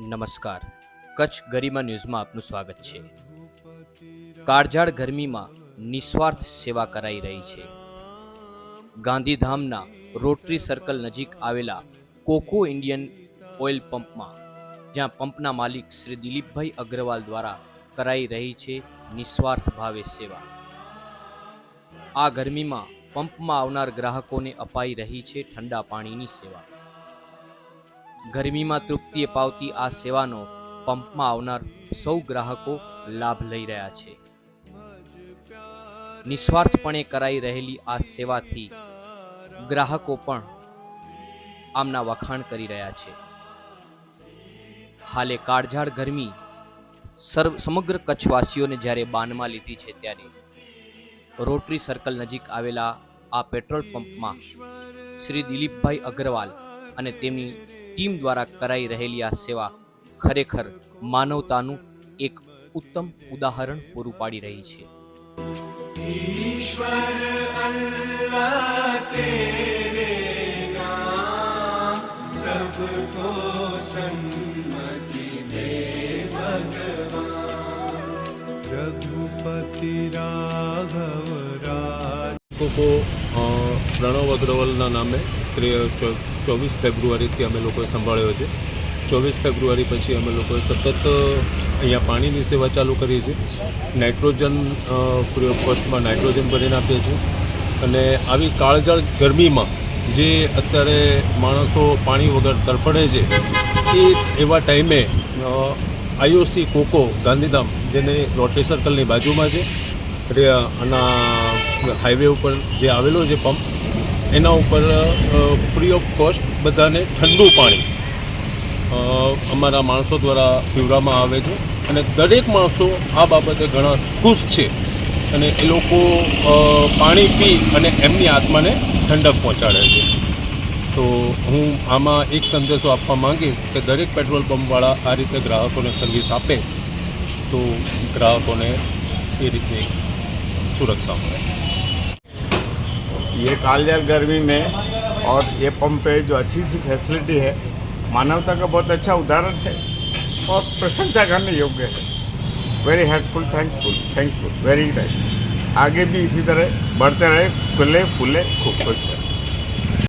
નમસ્કાર. કચ્છ ગરિમા ન્યૂઝમાં આપનું સ્વાગત છે. કાળઝાળ ગરમીમાં નિસ્વાર્થ સેવા કરાઈ રહી છે. ગાંધીધામના રોટરી સર્કલ નજીક આવેલા કોકો ઇન્ડિયન ઓઇલ પંપમાં, જ્યાં પંપના માલિક શ્રી દિલીપભાઈ અગ્રવાલ દ્વારા કરાઈ રહી છે નિસ્વાર્થ ભાવે સેવા. આ ગરમીમાં પંપમાં આવનાર ગ્રાહકોને અપાઈ રહી છે ઠંડા પાણીની સેવા. ગરમીમાં તૃપ્તિએ પાવતી આ સેવાનો પંપમાં આવનાર સૌ ગ્રાહકો લાભ લઈ રહ્યા છે. નિસ્વાર્થપણે કરાઈ રહેલી આ સેવાથી ગ્રાહકો પણ આમના વખાણ કરી રહ્યા છે. હાલે કાળઝાળ ગરમી સર્વ, સમગ્ર કચ્છવાસીઓને જ્યારે બાનમાં લીધી છે ત્યારે રોટરી સર્કલ નજીક આવેલા આ પેટ્રોલ પંપમાં શ્રી દિલીપભાઈ અગ્રવાલ અને તેમની ટીમ દ્વારા કરાઈ રહેલી આ સેવા ખરેખર માનવતાનું એક ઉત્તમ ઉદાહરણ પૂરું પાડી રહી છે. રઘુપતિ રાઘવ રાજ પ્રણવ અગ્રવાલના નામે ચોવીસ ફેબ્રુઆરીથી અમે લોકોએ સંભાળ્યો છે. ચોવીસ ફેબ્રુઆરી પછી અમે લોકોએ સતત અહીંયા પાણીની સેવા ચાલુ કરી છે નાઇટ્રોજન ફ્રી ઓફ કોસ્ટમાં નાઇટ્રોજન ભરીને આપીએ છીએ. અને આવી કાળજાળ ગરમીમાં જે અત્યારે માણસો પાણી વગર તરફડે છે, એ એવા ટાઈમે આઈઓસી કોકો ગાંધીધામ જેને રોટરી સર્કલની બાજુમાં છે અને હાઈવે ઉપર જે આવેલો છે પંપ એના ઉપર ફ્રી ઓફ કોસ્ટ બધાને ઠંડુ પાણી અમારા માણસો દ્વારા પીવડાવવામાં આવે છે. અને દરેક માણસો આ બાબતે ઘણા ખુશ છે અને એ લોકો પાણી પી અને એમની આત્માને ઠંડક પહોંચાડે છે. તો હું આમાં એક સંદેશો આપવા માંગીશ કે દરેક પેટ્રોલ પંપવાળા આ રીતે ગ્રાહકોને સર્વિસ આપે, તો ગ્રાહકોને એ રીતની સુરક્ષા મળે. ये कालजाल गर्मी में और ये पंप पे जो अच्छी सी फैसिलिटी है, मानवता का बहुत अच्छा उदाहरण है और प्रशंसा करने योग्य है। Very helpful thankful thankful very nice आगे भी इसी तरह बढ़ते रहे, खुले फूले, खूब खुश रहे।